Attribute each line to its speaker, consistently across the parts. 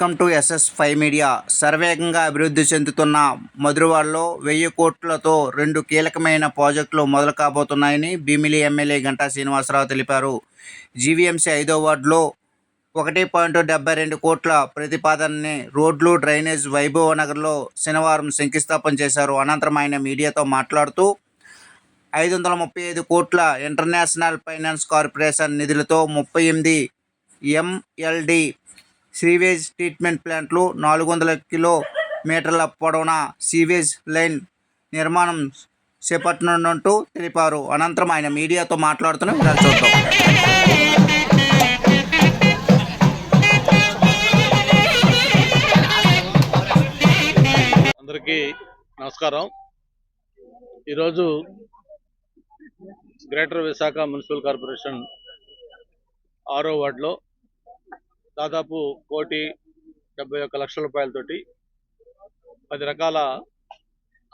Speaker 1: Welcome to SS five media. సర్వేగంగా అభివృద్ధి చెందుతున్న మధురవాడలో వెయ్యి కోట్లతో రెండు కీలకమైన ప్రాజెక్టులు మొదలు కాబోతున్నాయని భీమిలి ఎమ్మెల్యే గంటా శ్రీనివాసరావు తెలిపారు. జీవీఎంసీ ఐదో వార్డులో ఒకటి పాయింట్ డెబ్బై రెండు కోట్ల ప్రతిపాదనని రోడ్లు డ్రైనేజ్ వైభవ నగర్లో శనివారం శంకుస్థాపన చేశారు. అనంతరం ఆయన మీడియాతో మాట్లాడుతూ ఐదు వందల ముప్పై ఐదు కోట్ల ఇంటర్నేషనల్ ఫైనాన్స్ కార్పొరేషన్ నిధులతో ముప్పై ఎనిమిది ఎంఎల్డి సీవేజ్ ట్రీట్మెంట్ ప్లాంట్లు నాలుగు వందల కిలోమీటర్ల పొడవున సీవేజ్ లైన్ నిర్మాణం చేపట్టనున్నట్టు తెలిపారు. అనంతరం ఆయన మీడియాతో మాట్లాడుతూనే వివరాలు చూద్దాం
Speaker 2: అందరికీ నమస్కారం. ఈరోజు గ్రేటర్ విశాఖ మున్సిపల్ కార్పొరేషన్ ఆరో వార్డులో దాదాపు కోటి డెబ్బై ఒక్క లక్షల రూపాయలతోటి పది రకాల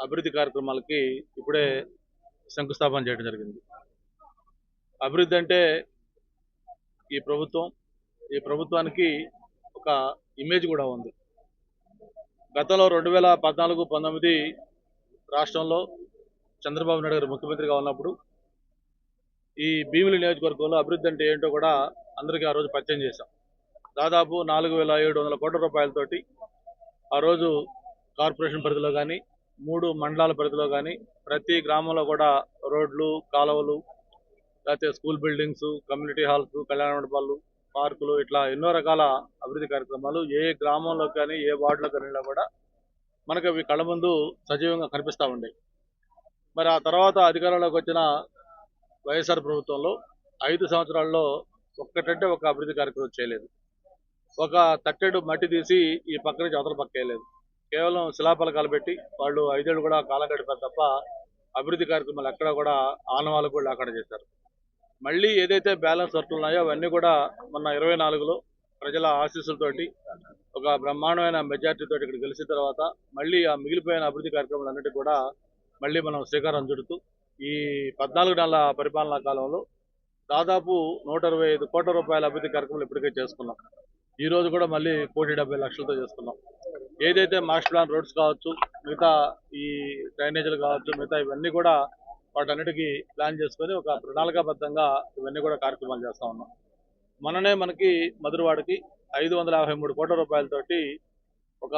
Speaker 2: అభివృద్ధి కార్యక్రమాలకి ఇప్పుడే శంకుస్థాపన చేయడం జరిగింది. అభివృద్ధి అంటే ఈ ప్రభుత్వం ఈ ప్రభుత్వానికి ఒక ఇమేజ్ కూడా ఉంది. గతంలో రెండు వేల పద్నాలుగు పంతొమ్మిది రాష్ట్రంలో చంద్రబాబు నాయుడు గారు ముఖ్యమంత్రిగా ఉన్నప్పుడు ఈ భీమిలి నియోజకవర్గంలో అభివృద్ధి అంటే ఏంటో కూడా అందరికీ ఆ రోజు పరిచయం చేశాం. దాదాపు నాలుగు వేల ఏడు వందల కోట్ల రూపాయలతోటి ఆ రోజు కార్పొరేషన్ పరిధిలో కానీ మూడు మండలాల పరిధిలో కానీ ప్రతి గ్రామంలో కూడా రోడ్లు కాలువలు లేకపోతే స్కూల్ బిల్డింగ్స్ కమ్యూనిటీ హాల్స్ కళ్యాణ మండపాలు పార్కులు ఇట్లా ఎన్నో రకాల అభివృద్ధి కార్యక్రమాలు ఏ గ్రామంలో కానీ ఏ వార్డులో కానీ కూడా మనకు అవి కళ్ళ ముందు సజీవంగా కనిపిస్తూ ఉండేవి మరి ఆ తర్వాత అధికారంలోకి వచ్చిన వైఎస్ఆర్ ప్రభుత్వంలో ఐదు సంవత్సరాల్లో ఒక్కటంటే ఒక అభివృద్ధి కార్యక్రమం చేయలేదు. ఒక తట్టెడు మట్టి తీసి ఈ పక్క నుంచి అవతల పక్క వేయలేదు. కేవలం శిలాపలకాలు పెట్టి వాళ్ళు ఐదేళ్ళు కూడా కాలం గడిపారు తప్ప అభివృద్ధి కార్యక్రమాలు ఎక్కడ కూడా ఆనవాళ్ళు కూడా లేకుండా చేశారు. మళ్ళీ ఏదైతే బ్యాలెన్స్ వర్క్లు ఉన్నాయో అవన్నీ కూడా మొన్న ఇరవై నాలుగులో ప్రజల ఆశీస్సులతోటి ఒక బ్రహ్మాండమైన మెజార్టీ తోటి ఇక్కడ గెలిచిన తర్వాత మళ్ళీ ఆ మిగిలిపోయిన అభివృద్ధి కార్యక్రమాలన్నిటి కూడా మళ్ళీ మనం శ్రీకారం చుడుతూ ఈ పద్నాలుగు నెలల పరిపాలనా కాలంలో దాదాపు నూట ఇరవై ఐదు కోట్ల రూపాయల అభివృద్ధి కార్యక్రమాలు ఇప్పటికే చేసుకున్నాం. ఈ రోజు కూడా మళ్ళీ కోటి డెబ్బై లక్షలతో చేస్తున్నాం ఏదైతే మాస్టర్ ప్లాన్ రోడ్స్ కావచ్చు మిగతా ఈ డ్రైనేజీలు కావచ్చు మిగతా ఇవన్నీ కూడా వాటన్నిటికీ ప్లాన్ చేసుకొని ఒక ప్రణాళికాబద్ధంగా ఇవన్నీ కూడా కార్యక్రమాలు చేస్తా ఉన్నాం. మననే మనకి మధురవాడకి ఐదు వందల యాభై మూడు కోట్ల రూపాయలతోటి ఒక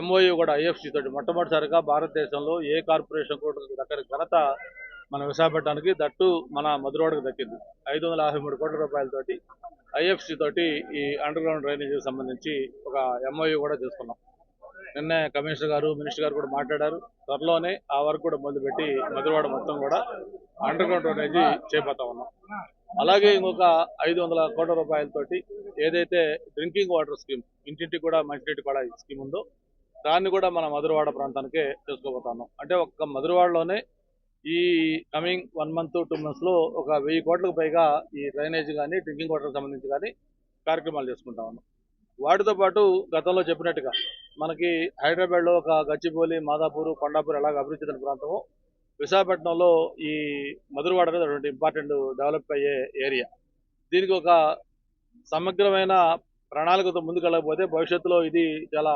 Speaker 2: ఎంఓయూ కూడా ఐఎఫ్సి తోటి మొట్టమొదటిసారిగా భారతదేశంలో ఏ కార్పొరేషన్ కూడా దక్కని ఘనత మన విశాఖపట్నానికి దట్టు మన మధురవాడకు దక్కింది. ఐదు వందల యాభై మూడు కోట్ల రూపాయలతోటి ఐఎఫ్సి తోటి ఈ అండర్ గ్రౌండ్ డ్రైనేజీకి సంబంధించి ఒక ఎంఓయూ కూడా చేసుకున్నాం నిన్నే కమిషనర్ గారు మినిస్టర్ గారు కూడా మాట్లాడారు. త్వరలోనే ఆ వర్క్ కూడా మొదలుపెట్టి మధురవాడ మొత్తం కూడా అండర్ గ్రౌండ్ డ్రైనేజీ చేపడతా ఉన్నాం. అలాగే ఇంకొక ఐదు వందల కోట్ల రూపాయలతోటి ఏదైతే డ్రింకింగ్ వాటర్ స్కీమ్ ఇంటింటికి కూడా మంచినీటి కూడా స్కీమ్ ఉందో దాన్ని కూడా మన మధురవాడ ప్రాంతానికే చేసుకోబోతున్నాం అంటే ఒక్క మధురవాడలోనే ఈ కమింగ్ వన్ మంత్ టూ మంత్స్లో ఒక వెయ్యి కోట్లకు పైగా ఈ డ్రైనేజ్ కానీ డ్రింకింగ్ వాటర్ సంబంధించి కానీ కార్యక్రమాలు చేసుకుంటా ఉన్నాం వాటితో పాటు గతంలో చెప్పినట్టుగా మనకి హైదరాబాద్లో ఒక గచ్చిబౌలి మాదాపూర్ కొండాపూర్ ఎలాగ అభివృద్ధి చెందిన ప్రాంతము విశాఖపట్నంలో ఈ మధురవాడ అనేది అటువంటి ఇంపార్టెంట్ డెవలప్ అయ్యే ఏరియా దీనికి ఒక సమగ్రమైన ప్రణాళికతో ముందుకెళ్ళకపోతే భవిష్యత్తులో ఇది చాలా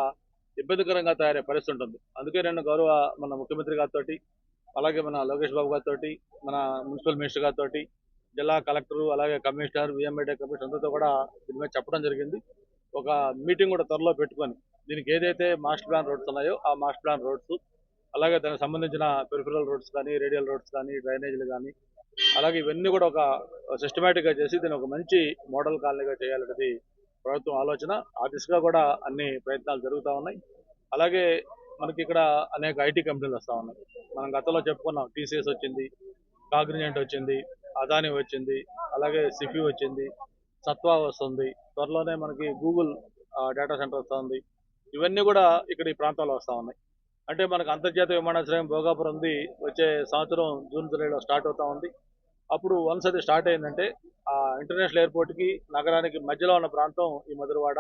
Speaker 2: ఇబ్బందికరంగా తయారయ్యే పరిస్థితి ఉంటుంది. అందుకే నేను గౌరవ మన ముఖ్యమంత్రి గారితో అలాగే మన లోకేష్ బాబు గారితో మన మున్సిపల్ మినిస్టర్ గారితో జిల్లా కలెక్టర్ అలాగే కమిషనర్ విఎంఐడే కమిషనర్ అందరితో కూడా దీని మీద చెప్పడం జరిగింది. ఒక మీటింగ్ కూడా త్వరలో పెట్టుకొని దీనికి ఏదైతే మాస్టర్ ప్లాన్ రోడ్స్ ఉన్నాయో ఆ మాస్టర్ ప్లాన్ రోడ్స్ అలాగే దానికి సంబంధించిన పెరిఫరల్ రోడ్స్ కానీ రేడియల్ రోడ్స్ కానీ డ్రైనేజీలు కానీ అలాగే ఇవన్నీ కూడా ఒక సిస్టమేటిక్గా చేసి దీన్ని ఒక మంచి మోడల్ కాలనీగా చేయాలనేది ప్రభుత్వం ఆలోచన. ఆ దిశగా కూడా అన్ని ప్రయత్నాలు జరుగుతూ ఉన్నాయి. అలాగే మనకి ఇక్కడ అనేక ఐటీ కంపెనీలు వస్తూ ఉన్నాయి. మనం గతంలో చెప్పుకున్నాం టీసీఎస్ వచ్చింది కాగ్నిజెంట్ వచ్చింది అదాని వచ్చింది అలాగే సిఫీ వచ్చింది సత్వా వస్తుంది త్వరలోనే మనకి గూగుల్ డేటా సెంటర్ వస్తుంది. ఇవన్నీ కూడా ఇక్కడ ఈ ప్రాంతాల్లో వస్తూ ఉన్నాయి. అంటే మనకు అంతర్జాతీయ విమానాశ్రయం భోగాపురం ఉంది వచ్చే సంవత్సరం జూన్ జూలైలో స్టార్ట్ అవుతా ఉంది. అప్పుడు వన్స్ అది స్టార్ట్ అయిందంటే ఆ ఇంటర్నేషనల్ ఎయిర్పోర్ట్కి నగరానికి మధ్యలో ఉన్న ప్రాంతం ఈ మధురవాడ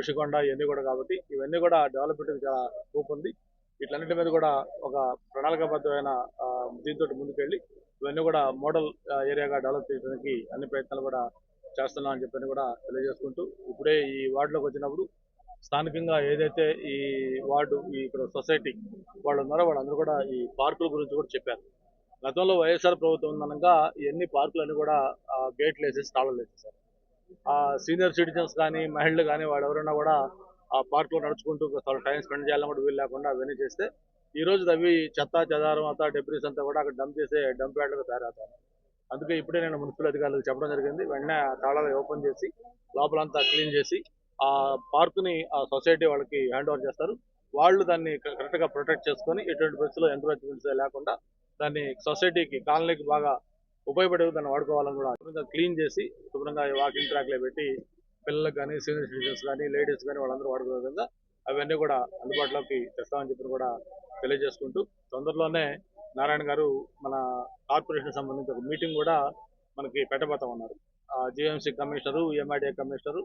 Speaker 2: ఋషికొండ ఇవన్నీ కూడా కాబట్టి ఇవన్నీ కూడా డెవలప్మెంట్ చాలా ఉంది. వీటన్నిటి మీద కూడా ఒక ప్రణాళికాబద్ధమైన దీంతో ముందుకెళ్ళి ఇవన్నీ కూడా మోడల్ ఏరియాగా డెవలప్ చేయడానికి అన్ని ప్రయత్నాలు కూడా చేస్తున్నాం అని చెప్పని కూడా తెలియజేసుకుంటూ ఇప్పుడే ఈ వార్డులోకి వచ్చినప్పుడు స్థానికంగా ఏదైతే ఈ వార్డు ఈ ఇక్కడ సొసైటీ వాళ్ళు ఉన్నారో వాళ్ళందరూ కూడా ఈ పార్కుల గురించి కూడా చెప్పారు. గతంలో వైఎస్ఆర్ ప్రభుత్వం ఉందనగా ఇవన్నీ పార్కులన్నీ కూడా గేట్లు వేసేసి తాళాలు వేసేసారు ఆ సీనియర్ సిటిజన్స్ కానీ మహిళలు కానీ వాళ్ళు ఎవరైనా కూడా ఆ పార్క్లో నడుచుకుంటూ కొంత టైం స్పెండ్ చేయాలన్నమాట వీలు లేకుండా అవన్నీ చేస్తే ఈ రోజు అవి చెత్త చెదారం అంతా డెబ్రీస్ అంతా కూడా అక్కడ డంప్ చేసే డంప్ యార్డ్లుగా తయారవుతాను అందుకే ఇప్పుడే నేను మున్సిపల్ అధికారులకు చెప్పడం జరిగింది. వెంటనే తాళాలు ఓపెన్ చేసి లోపలంతా క్లీన్ చేసి ఆ పార్కుని ఆ సొసైటీ వాళ్ళకి హ్యాండ్ ఓవర్ చేస్తారు. వాళ్ళు దాన్ని కరెక్ట్గా ప్రొటెక్ట్ చేసుకొని ఎటువంటి పరిస్థితుల్లో ఎంకరేజ్మెంట్స్ లేకుండా దాన్ని సొసైటీకి కాలనీకి బాగా ఉపయోగపడే దాన్ని వాడుకోవాలని కూడా శుభ్రంగా క్లీన్ చేసి శుభ్రంగా వాకింగ్ ట్రాక్లో పెట్టి పిల్లలకు కానీ సీనియర్ సిటిజన్స్ కానీ లేడీస్ కానీ వాళ్ళందరూ వాడుకునే విధంగా అవన్నీ కూడా అందుబాటులోకి తెస్తామని చెప్పి కూడా తెలియజేసుకుంటూ తొందరలోనే నారాయణ గారు మన కార్పొరేషన్ సంబంధించి ఒక మీటింగ్ కూడా మనకి పెట్టబోతా ఉన్నారు. జిఎంసీ కమిషనరు ఎంఐడిఏ కమిషనరు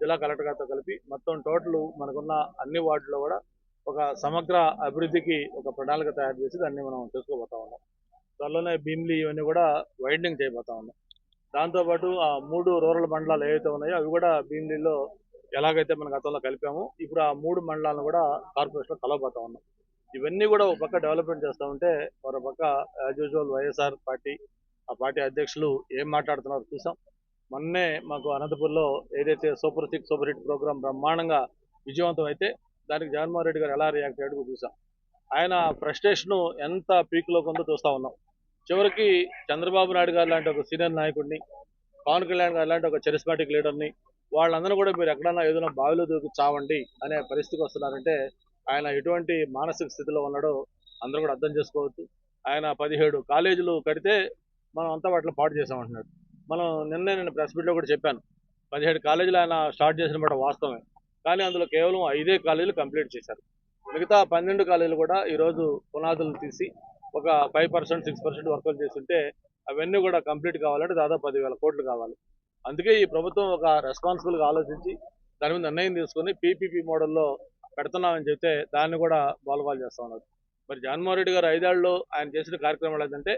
Speaker 2: జిల్లా కలెక్టర్ గారితో కలిపి మొత్తం టోటల్ మనకున్న అన్ని వార్డులో కూడా ఒక సమగ్ర అభివృద్ధికి ఒక ప్రణాళిక తయారు చేసి దాన్ని మనం చేసుకోబోతా ఉన్నాం. త్వరలోనే భీమ్లీ ఇవన్నీ కూడా వైడనింగ్ చేయబోతా ఉన్నాం. దాంతోపాటు ఆ మూడు రూరల్ మండలాలు ఏవైతే ఉన్నాయో అవి కూడా భీమిలిలో ఎలాగైతే మన గతంలో కలిపామో ఇప్పుడు ఆ మూడు మండలాలను కూడా కార్పొరేషన్లో కలవబోతా ఉన్నాం. ఇవన్నీ కూడా ఒక పక్క డెవలప్మెంట్ చేస్తూ ఉంటే మరో పక్క యాజ్ యూజువల్ వైఎస్ఆర్ పార్టీ ఆ పార్టీ అధ్యక్షులు ఏం మాట్లాడుతున్నారో చూసాం. మొన్నే మాకు అనంతపూర్లో ఏదైతే super six super hit programme బ్రహ్మాండంగా విజయవంతం అయితే దానికి జగన్మోహన్ రెడ్డి గారు ఎలా రియాక్ట్ అయ్యాడు చూసాం. ఆయన ఫ్రస్ట్రేషన్ ఎంత పీక్లోకి ఉందో చూస్తా ఉన్నాం. చివరికి చంద్రబాబు నాయుడు గారు లాంటి ఒక సీనియర్ నాయకుడిని పవన్ కళ్యాణ్ గారు లాంటి ఒక చరిస్మాటిక్ లీడర్ని వాళ్ళందరూ కూడా మీరు ఎక్కడన్నా ఏదైనా బావిలో దూకి చావండి అనే పరిస్థితికి వస్తున్నారంటే ఆయన ఎటువంటి మానసిక స్థితిలో ఉన్నాడో అందరూ కూడా అర్థం చేసుకోవచ్చు. ఆయన పదిహేడు కాలేజీలు కడితే మనం అంతా వాటిలో పాటు చేసామంటున్నాడు మనం నిన్నే నేను ప్రెస్ మీట్లో కూడా చెప్పాను పదిహేడు కాలేజీలు ఆయన స్టార్ట్ చేసిన మాట వాస్తవమే కానీ అందులో కేవలం ఐదే కాలేజీలు కంప్లీట్ చేశారు. మిగతా పన్నెండు కాలేజీలు కూడా ఈరోజు పునాదులు తీసి ఒక ఫైవ్ పర్సెంట్ సిక్స్ పర్సెంట్ వర్కులు చేస్తుంటే అవన్నీ కూడా కంప్లీట్ కావాలంటే దాదాపు పదివేల కోట్లు కావాలి. అందుకే ఈ ప్రభుత్వం ఒక రెస్పాన్సిబుల్గా ఆలోచించి దాని మీద నిర్ణయం తీసుకొని పీపీపీ మోడల్లో పెడుతున్నామని చెప్తే దాన్ని కూడా బాలబాలు చేస్తా ఉన్నారు. మరి జగన్మోహన్ రెడ్డి గారు ఐదేళ్ళలో ఆయన చేసిన కార్యక్రమాలు ఏంటంటే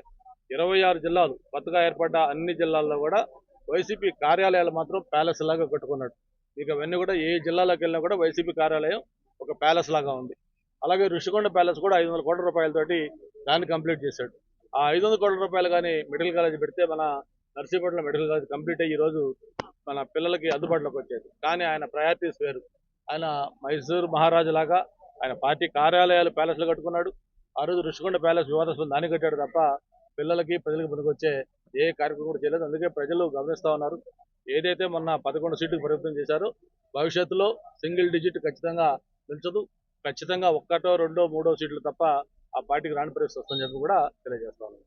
Speaker 2: ఇరవై ఆరు జిల్లాలు కొత్తగా ఏర్పడ్డ అన్ని జిల్లాల్లో కూడా వైసీపీ కార్యాలయాలు మాత్రం ప్యాలెస్ లాగా కట్టుకున్నాడు. ఇక అవన్నీ కూడా ఏ జిల్లాలోకి వెళ్ళినా కూడా వైసీపీ కార్యాలయం ఒక ప్యాలెస్ లాగా ఉంది. అలాగే ఋషికొండ ప్యాలెస్ కూడా ఐదు వందల కోట్ల రూపాయలతోటి దాన్ని కంప్లీట్ చేశాడు. ఆ ఐదు వందల కోట్ల రూపాయలు కానీ మెడికల్ కాలేజ్ పెడితే మన నర్సీపట్నం మెడికల్ కాలేజ్ కంప్లీట్ అయ్యి ఈరోజు రోజు మన పిల్లలకి అందుబాటులోకి వచ్చేది. కానీ ఆయన ప్రయారిటీస్ వేరు. ఆయన మైసూర్ మహారాజు లాగా ఆయన పార్టీ కార్యాలయాలు ప్యాలెస్లు కట్టుకున్నాడు. ఆ రోజు ఋషికొండ ప్యాలెస్ వివాదాస్పదం దాన్ని కట్టాడు తప్ప పిల్లలకి ప్రజలకు పనికొచ్చే ఏ కార్యక్రమం కూడా చేయలేదు. అందుకే ప్రజలు గమనిస్తా ఉన్నారు. ఏదైతే మొన్న పదకొండు సీట్లు పరిమితం చేశారో భవిష్యత్తులో సింగిల్ డిజిట్ ఖచ్చితంగా పెంచదు ఖచ్చితంగా ఒక్కటో రెండో మూడో సీట్లు తప్ప ఆ పార్టీకి రాని పరిస్థితి వస్తుందని చెప్పి కూడా తెలియజేస్తా ఉన్నాను